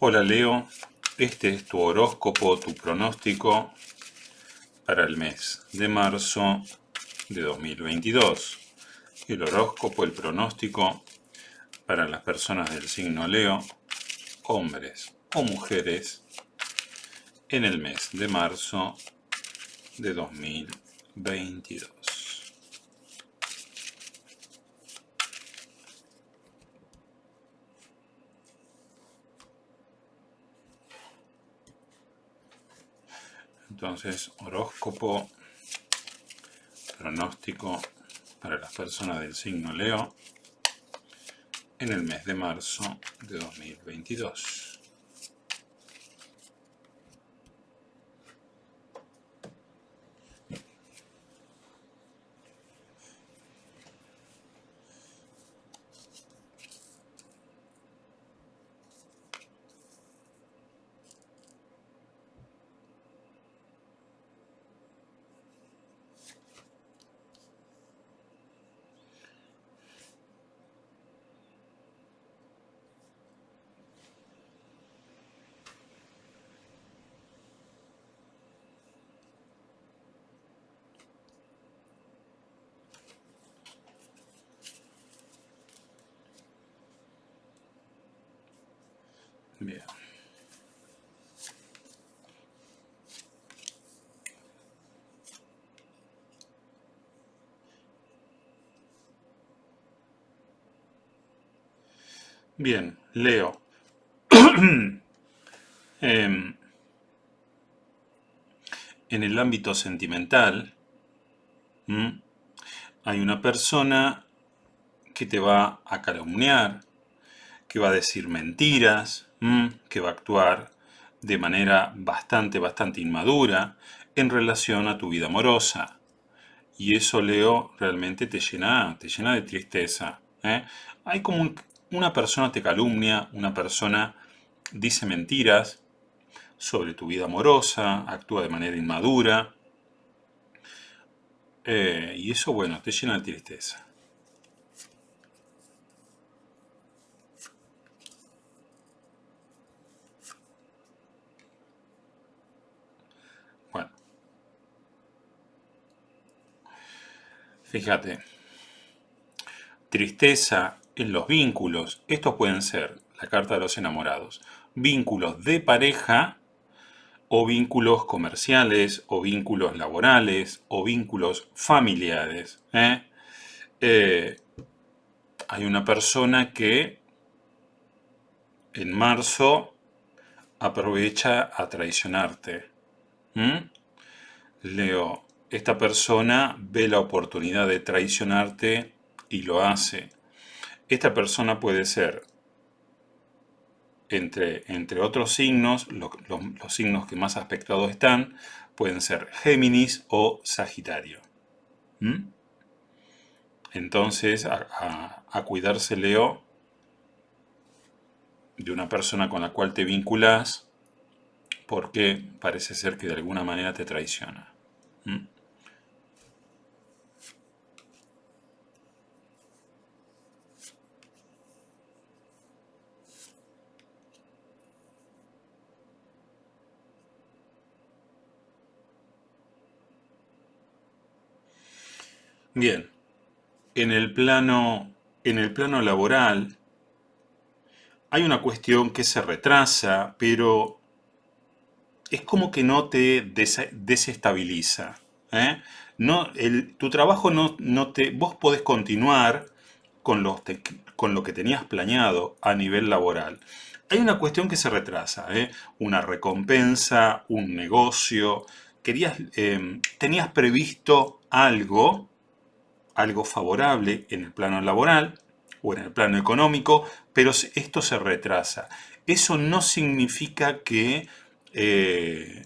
Hola Leo, este es tu horóscopo, tu pronóstico para el mes de marzo de 2022. El horóscopo, el pronóstico para las personas del signo Leo, hombres o mujeres, en el mes de marzo de 2022. Entonces, horóscopo, pronóstico para las personas del signo Leo en el mes de marzo de 2022. Bien. Bien, leo. Em, en el ámbito sentimental, hay una persona que te va a calumniar, que va a decir mentiras, que va a actuar de manera bastante, bastante inmadura en relación a tu vida amorosa. Y eso, Leo, realmente te llena, te llena de tristeza. ¿eh? Hay como una persona te calumnia, una persona dice mentiras sobre tu vida amorosa, actúa de manera inmadura. Eh, y eso, bueno, te llena de tristeza. Fíjate, tristeza en los vínculos. Estos pueden ser, la carta de los enamorados, vínculos de pareja o vínculos comerciales o vínculos laborales o vínculos familiares. ¿eh? Eh, hay una persona que en marzo aprovecha a traicionarte. Leo, esta persona ve la oportunidad de traicionarte y lo hace. Esta persona puede ser, entre, entre otros signos, los signos que más aspectados están, pueden ser Géminis o Sagitario. ¿Mm? Entonces, a, cuidarse, Leo, de una persona con la cual te vinculas, porque parece ser que de alguna manera te traiciona. ¿Mm? Bien, en el plano, en el plano laboral hay una cuestión que se retrasa, pero es como que no te desestabiliza. ¿eh? No, tu trabajo no, no, te... Vos podés continuar con, los con lo que tenías planeado a nivel laboral. Hay una cuestión que se retrasa, ¿eh? una recompensa, un negocio. Querías, eh, tenías previsto algo algo favorable en el plano laboral o en el plano económico, pero esto se retrasa. Eso no significa que... Eh,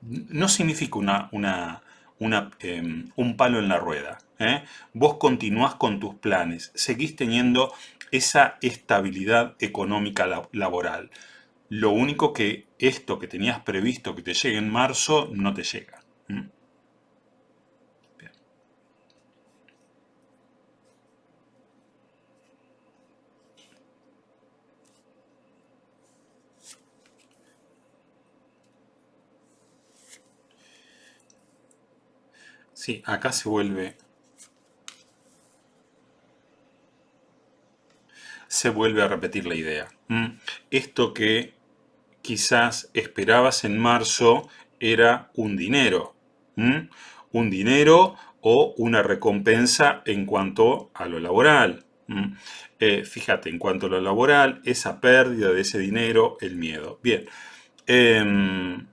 no significa em, un palo en la rueda. ¿eh? Vos continuás con tus planes, seguís teniendo esa estabilidad económica laboral. Lo único que esto que tenías previsto que te llegue en marzo no te llega. Sí, acá se vuelve... Se vuelve a repetir la idea. Esto que quizás esperabas en marzo era un dinero. Un dinero o una recompensa en cuanto a lo laboral. Eh, fíjate, en cuanto a lo laboral, esa pérdida de ese dinero, el miedo. Bien, em,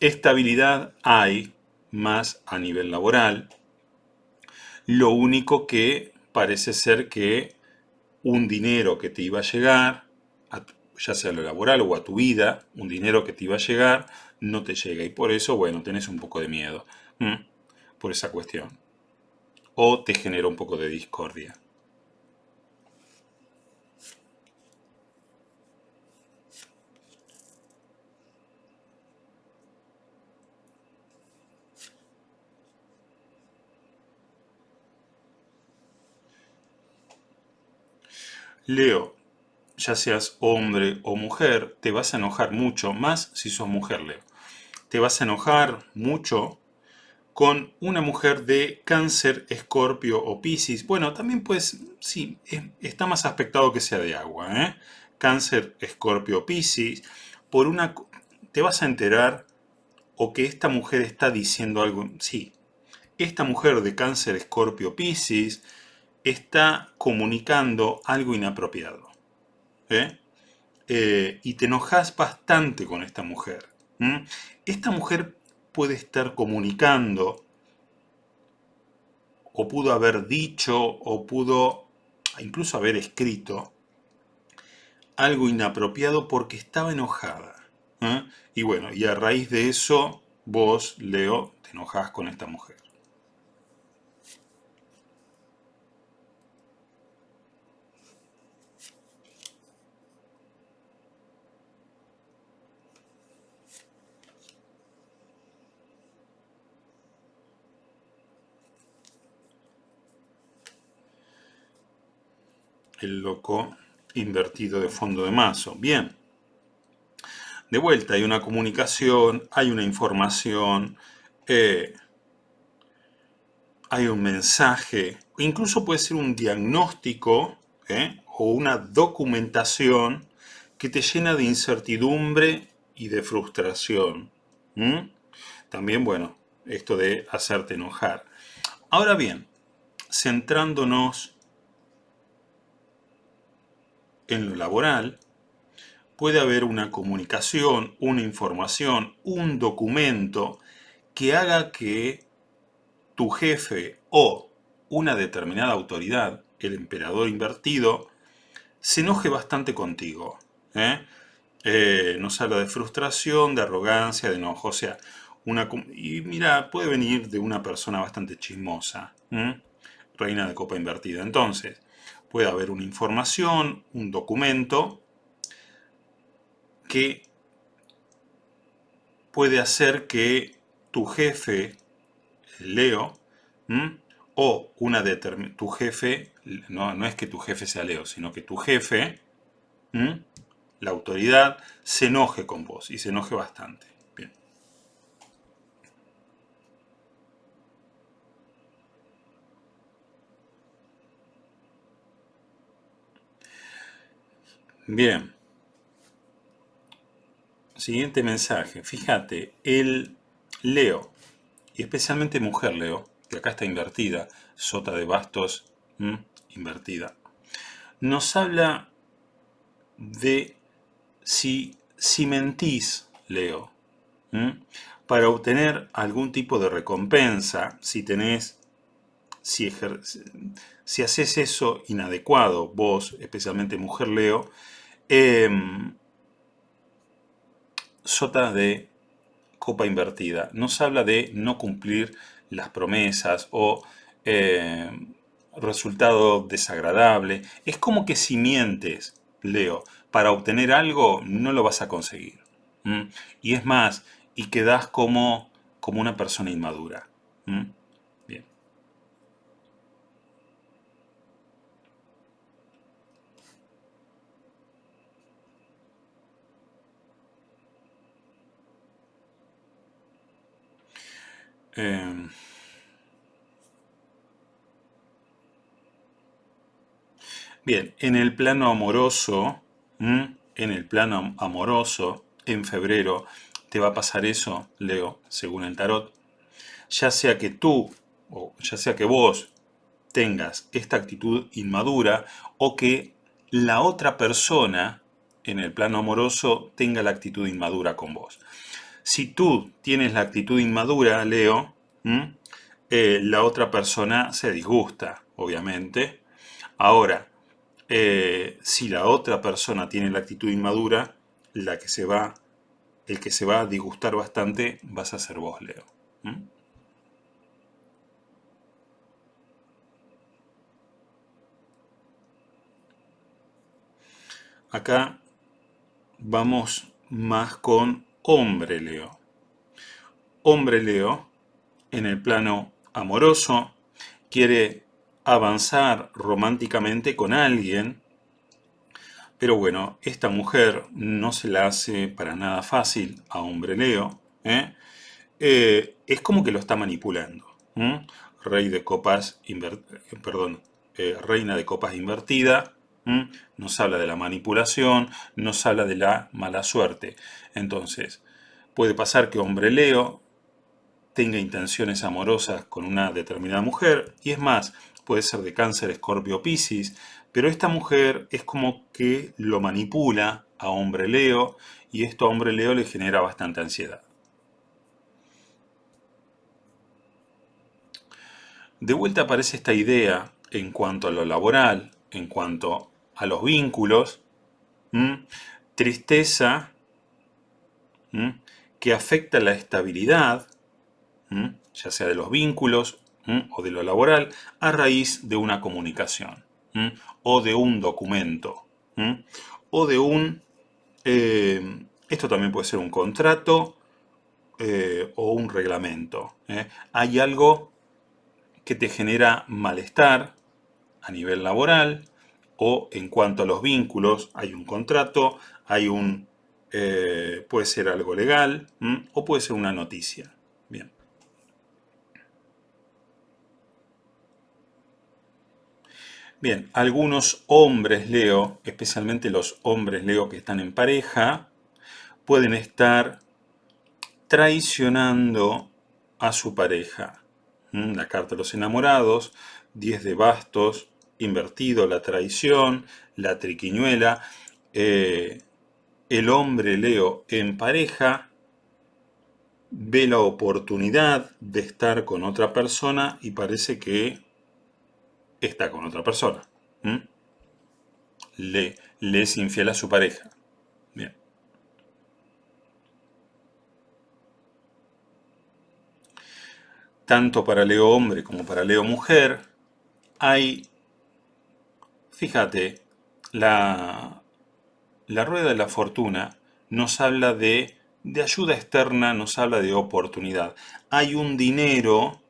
estabilidad hay más a nivel laboral. Lo único que parece ser que un dinero que te iba a llegar, ya sea a lo laboral o a tu vida, un dinero que te iba a llegar, no te llega. Y por eso, bueno, tenés un poco de miedo por esa cuestión. O te genera un poco de discordia. Leo, ya seas hombre o mujer, te vas a enojar mucho, más si sos mujer, Leo. Te vas a enojar mucho con una mujer de cáncer, escorpio o piscis. Bueno, también pues, sí, está más aspectado que sea de agua. ¿eh? Cáncer, escorpio, piscis. Por una, te vas a enterar o que esta mujer está diciendo algo. Sí, esta mujer de cáncer, escorpio, piscis está comunicando algo inapropiado. ¿eh? Eh, y te enojas bastante con esta mujer. Esta mujer puede estar comunicando, o pudo haber dicho, o pudo incluso haber escrito algo inapropiado porque estaba enojada. Y bueno, y a raíz de eso, vos, Leo, te enojás con esta mujer. El loco invertido de fondo de mazo. Bien. De vuelta, hay una comunicación, hay una información, eh, hay un mensaje, incluso puede ser un diagnóstico eh, o una documentación que te llena de incertidumbre y de frustración. También, bueno, esto de hacerte enojar. Ahora bien, centrándonos en lo laboral, puede haber una comunicación, una información, un documento que haga que tu jefe o una determinada autoridad, el emperador invertido, se enoje bastante contigo. ¿eh? Eh, nos habla de frustración, de arrogancia, de enojo. O sea, una, y mira, puede venir de una persona bastante chismosa, reina de copa invertida. Entonces, puede haber una información, un documento que puede hacer que tu jefe, Leo, o una tu jefe, no, no, es que tu jefe sea Leo, sino que tu jefe, la autoridad, se enoje con vos y se enoje bastante. Bien. Siguiente mensaje. Fíjate, el Leo, y especialmente mujer Leo, que acá está invertida, sota de bastos invertida, nos habla de si, si mentís, Leo, para obtener algún tipo de recompensa, si tenés si, si haces eso inadecuado, vos, especialmente mujer Leo, Em, sota de copa invertida. Nos habla de no cumplir las promesas o em, resultado desagradable. Es como que si mientes, Leo, para obtener algo, no lo vas a conseguir. Y es más, y quedas como, como una persona inmadura. Eh, bien, en el plano amoroso, en el plano amoroso, en febrero, te va a pasar eso, Leo, según el tarot. Ya sea que tú, o ya sea que vos tengas esta actitud inmadura, o que la otra persona en el plano amoroso tenga la actitud inmadura con vos. Si tú tienes la actitud inmadura, Leo, eh, la otra persona se disgusta, obviamente. Ahora, eh, si la otra persona tiene la actitud inmadura, la que se va, el que se va a disgustar bastante vas a ser vos, Leo. Acá vamos más con hombre Leo. Hombre Leo, en el plano amoroso, quiere avanzar románticamente con alguien, pero bueno, esta mujer no se la hace para nada fácil a hombre Leo. ¿eh? Eh, es como que lo está manipulando. Rey de copas, perdón, eh, reina de copas invertida, nos habla de la manipulación, nos habla de la mala suerte. Entonces, puede pasar que hombre Leo tenga intenciones amorosas con una determinada mujer, y es más, puede ser de cáncer, escorpio, piscis, pero esta mujer es como que lo manipula a hombre Leo, y esto a hombre Leo le genera bastante ansiedad. De vuelta aparece esta idea en cuanto a lo laboral, en cuanto a los vínculos, tristeza que afecta la estabilidad, ya sea de los vínculos o de lo laboral, a raíz de una comunicación o de un documento o de un... Eh, esto también puede ser un contrato eh, o un reglamento. ¿eh? Hay algo que te genera malestar a nivel laboral, o en cuanto a los vínculos, hay un contrato, hay un, eh, puede ser algo legal o puede ser una noticia. Bien. Bien, algunos hombres Leo, especialmente los hombres Leo que están en pareja, pueden estar traicionando a su pareja. La carta de los enamorados, 10 de bastos, invertido, la traición, la triquiñuela, eh, el hombre Leo en pareja ve la oportunidad de estar con otra persona y parece que está con otra persona. Le, le es infiel a su pareja. Bien. Tanto para Leo hombre como para Leo mujer hay Fíjate, la, la rueda de la fortuna nos habla de, de, ayuda externa, nos habla de oportunidad. Hay un dinero,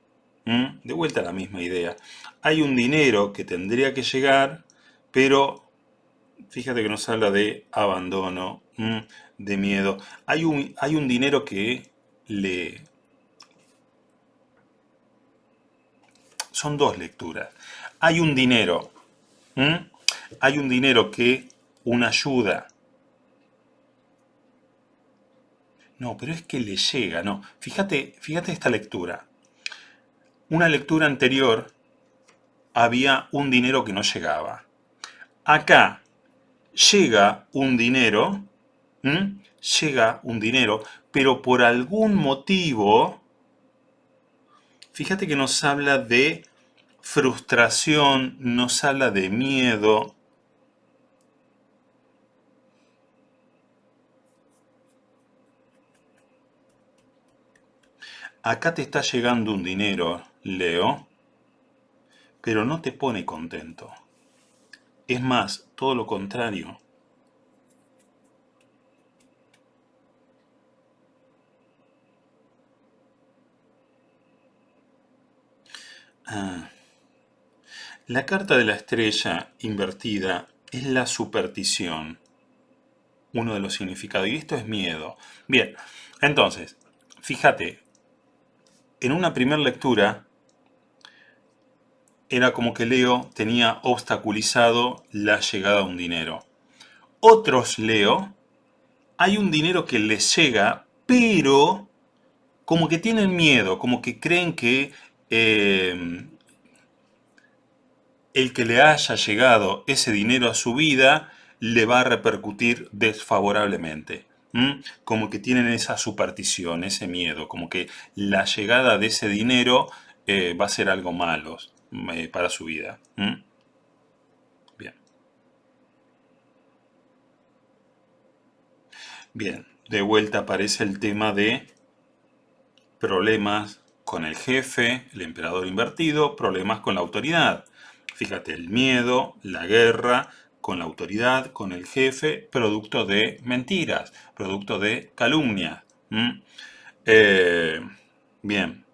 de vuelta a la misma idea, hay un dinero que tendría que llegar, pero fíjate que nos habla de abandono, de miedo. Hay un, hay un dinero que le... Son dos lecturas. Hay un dinero ¿Mm? Hay un dinero que una ayuda. No, pero es que le llega, no. Fíjate, fíjate esta lectura. Una lectura anterior había un dinero que no llegaba. Acá llega un dinero, llega un dinero, pero por algún motivo, fíjate que nos habla de frustración, nos habla de miedo. Acá te está llegando un dinero, Leo, pero no te pone contento. Es más, todo lo contrario. Ah. La carta de la estrella invertida es la superstición, uno de los significados, y esto es miedo. Bien, entonces, fíjate, en una primera lectura era como que Leo tenía obstaculizado la llegada de un dinero. Otros Leo, hay un dinero que les llega, pero como que tienen miedo, como que creen que eh, el que le haya llegado ese dinero a su vida le va a repercutir desfavorablemente. Como que tienen esa superstición, ese miedo, como que la llegada de ese dinero eh, va a ser algo malo eh, para su vida. Bien. Bien, de vuelta aparece el tema de problemas con el jefe, el emperador invertido, problemas con la autoridad. Fíjate, el miedo, la guerra con la autoridad, con el jefe, producto de mentiras, producto de calumnia. Eh, bien.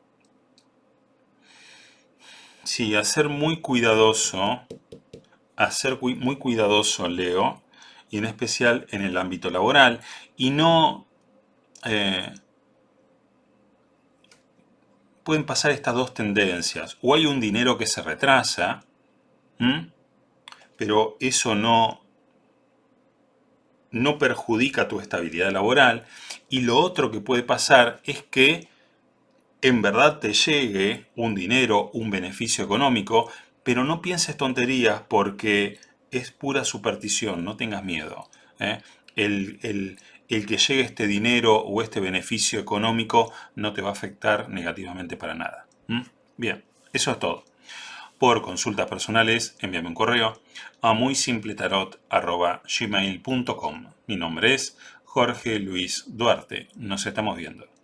Sí, a ser muy cuidadoso, a ser muy cuidadoso, Leo, y en especial en el ámbito laboral, y no... Eh, pueden pasar estas dos tendencias. O hay un dinero que se retrasa, pero eso no, no perjudica tu estabilidad laboral. Y lo otro que puede pasar es que en verdad te llegue un dinero, un beneficio económico, pero no pienses tonterías porque es pura superstición, no tengas miedo. ¿eh? El, que llegue este dinero o este beneficio económico no te va a afectar negativamente para nada. Bien, eso es todo. Por consultas personales, envíame un correo a gmail.com Mi nombre es Jorge Luis Duarte. Nos estamos viendo.